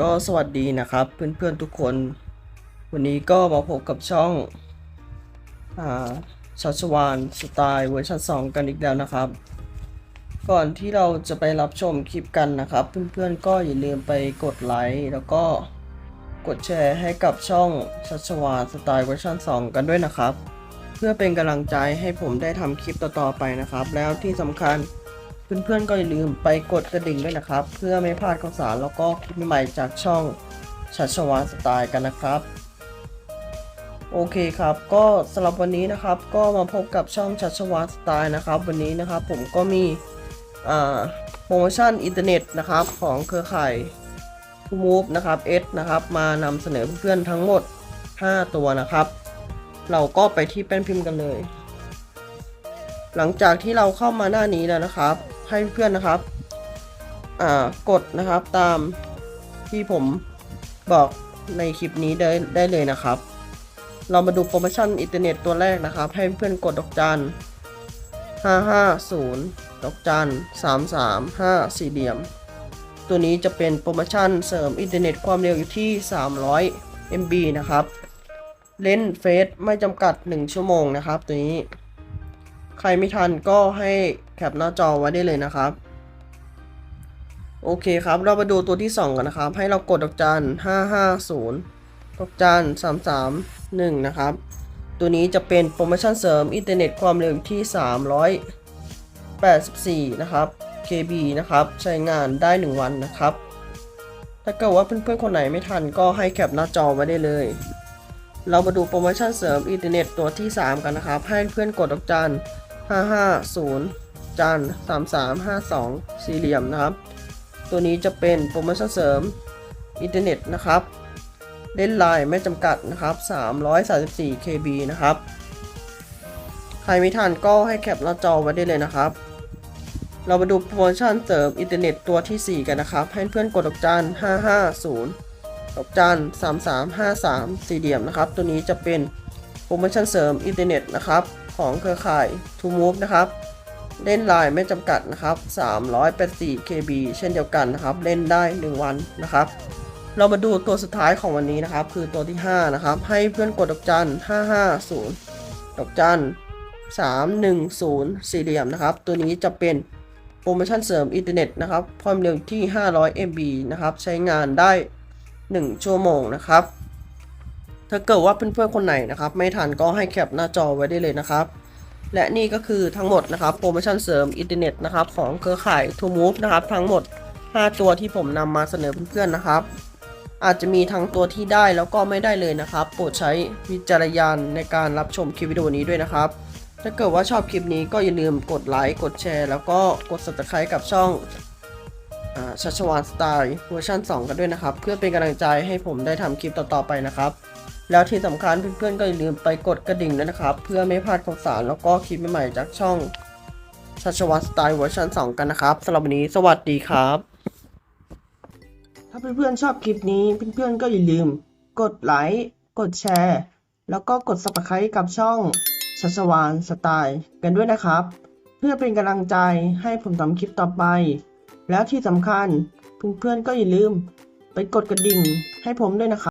ก็สวัสดีนะครับเพื่อนๆทุกคน วันนี้ก็มาพบกับช่องอาชัชวานสไตล์เวอร์ชัน2 กันอีกแล้วนะครับ ก่อนที่เราจะไปรับชมคลิปกันนะครับ เพื่อนๆก็อย่าลืมไปกดไลค์แล้วก็กดแชร์ให้กับช่องชัชวานสไตล์เวอร์ชัน2 กันด้วยนะครับ เพื่อเป็นกำลังใจให้ผมได้ทำคลิปต่อๆไปนะครับ แล้วที่สำคัญ เพื่อนๆก็อย่าลืมไปกดกระดิ่งด้วยนะครับ เพื่อไม่พลาดข่าวสารแล้วก็คลิปใหม่ๆจากช่องชัชวานสไตล์กันนะครับ โอเคครับ ก็สำหรับวันนี้นะครับ ก็มาพบกับช่องชัชวานสไตล์นะครับ วันนี้นะครับผมก็มีโปรโมชั่นอินเทอร์เน็ตนะครับของเครือข่าย t ูมูฟนะครับเอสนะครับ มานำเสนอเพื่อนๆทั้งหมด 5 ตัวนะครับ เราก็ไปที่แป้นพิมพ์กันเลย หลังจากที่เราเข้ามาหน้านี้แล้วนะครับ ให้เพื่อนนะครับ อ่ากดนะครับตามที่ผมบอกในคลิปนี้ได้ได้เลยนะครับ เรามาดูโปรโมชั่นอินเทอร์เน็ตตัวแรกนะครับ ให้เพื่อนกดดอกจัน550 ดอกจัน335 สี่เหลี่ยม ตัวนี้จะเป็นโปรโมชั่นเสริมอินเทอร์เน็ตความเร็วอยู่ที่ 300 MB นะครับ เล่นเฟซไม่จำกัด 1 ชั่วโมงนะครับ ตัวนี้ ใครไม่ทันก็ให้ แคปหน้าจอไว้ได้เลยนะครับโอเคครับ เรามาดูตัวที่ 2 กันนะครับ ให้เรากดดอกจัน550 ดอกจัน331 นะครับ ตัวนี้จะเป็นโปรโมชั่นเสริมอินเทอร์เน็ตความเร็วอยู่ที่ 384 นะครับ KB นะครับ ใช้งานได้ 1 วันนะครับ ถ้าเกิดว่าเพื่อนๆคนไหนไม่ทันก็ให้แคปหน้าจอไว้ได้เลย เรามาดูโปรโมชั่นเสริมอินเทอร์เน็ตตัวที่ 3 กันนะครับ ให้เพื่อนกดดอกจัน550 จัน3352 สี่เหลี่ยมนะครับ ตัวนี้จะเป็นโปรโมชั่นเสริมอินเทอร์เน็ตนะครับ เล่นไลน์ไม่จำกัดนะครับ 334 KB นะครับ ใครไม่ทันก็ให้แคปหน้าจอไว้ได้เลยนะครับ เรามาดูโปรโมชั่นเสริมอินเทอร์เน็ตตัวทีสี่4 กันนะครับ ให้เพื่อนกดดอกจัน550ดอกจัน3353 สี่เหลี่ยมนะครับ ตัวนี้จะเป็นโปรโมชั่นเสริมอินเทอร์เน็ตนะครับ ของเครือข่าย t o Move นะครับ เล่นไลน์ไม่จำกัดนะครับ384 KB เช่นเดียวกันนะครับ เล่นได้ 1 วันนะครับ เรามาดูตัวสุดท้ายของวันนี้นะครับ คือตัวที่ 5 นะครับ ให้เพื่อนกดดอกจัน 550 ดอกจัน 310 สี่เหลี่ยมนะครับ ตัวนี้จะเป็นโปรโมชั่นเสริมอินเทอร์เน็ตนะครับ ความเร็วที่ 500 MB นะครับ ใช้งานได้ 1 ชั่วโมงนะครับ ถ้าเกิดว่าเพื่อนๆคนไหนนะครับ ไม่ทันก็ให้แคปหน้าจอไว้ได้เลยนะครับ และนี่ก็คือทั้งหมดนะครับโปรโมชั่นเสริมอินเทอร์เน็ตนะครับของเครือข่าย t o Move นะครับทั้งหมด 5 ตัวที่ผมนำมาเสนอเพื่อนๆนะครับ อาจจะมีทั้งตัวที่ได้แล้วก็ไม่ได้เลยนะครับ โปรดใช้วิจารณญาณในการรับชมคลิปวิดีโอนี้ด้วยนะครับ ถ้าเกิดว่าชอบคลิปนี้ก็อย่าลืมกดไลค์กดแชร์ แล้วก็กด subscribe กับช่องชัชวานสไตล์เวอร์ชัน2 กันด้วยนะครับ เพื่อเป็นกำลังใจให้ผมได้ทำคลิปต่อๆไปนะครับ แล้วที่สำคัญเพื่อนๆก็อย่าลืมไปกดกระดิ่งด้วยนะครับ เพื่อไม่พลาดข่าวสารแล้วก็คลิปใหม่ๆจากช่องชัชวานสไตล์เวอร์ชัน2 กันนะครับสำหรับวันนี้สวัสดีครับ ถ้าเพื่อนๆชอบคลิปนี้เพื่อนๆก็อย่าลืม กดไลค์กดแชร์ แล้วก็กด subscribe กับช่องชัชวานสไตล์กันด้วยนะครับ เพื่อเป็นกำลังใจให้ผมทำคลิปต่อไป แล้วที่สำคัญเพื่อนๆก็อย่าลืม ไปกดกระดิ่งให้ผมด้วยนะครับ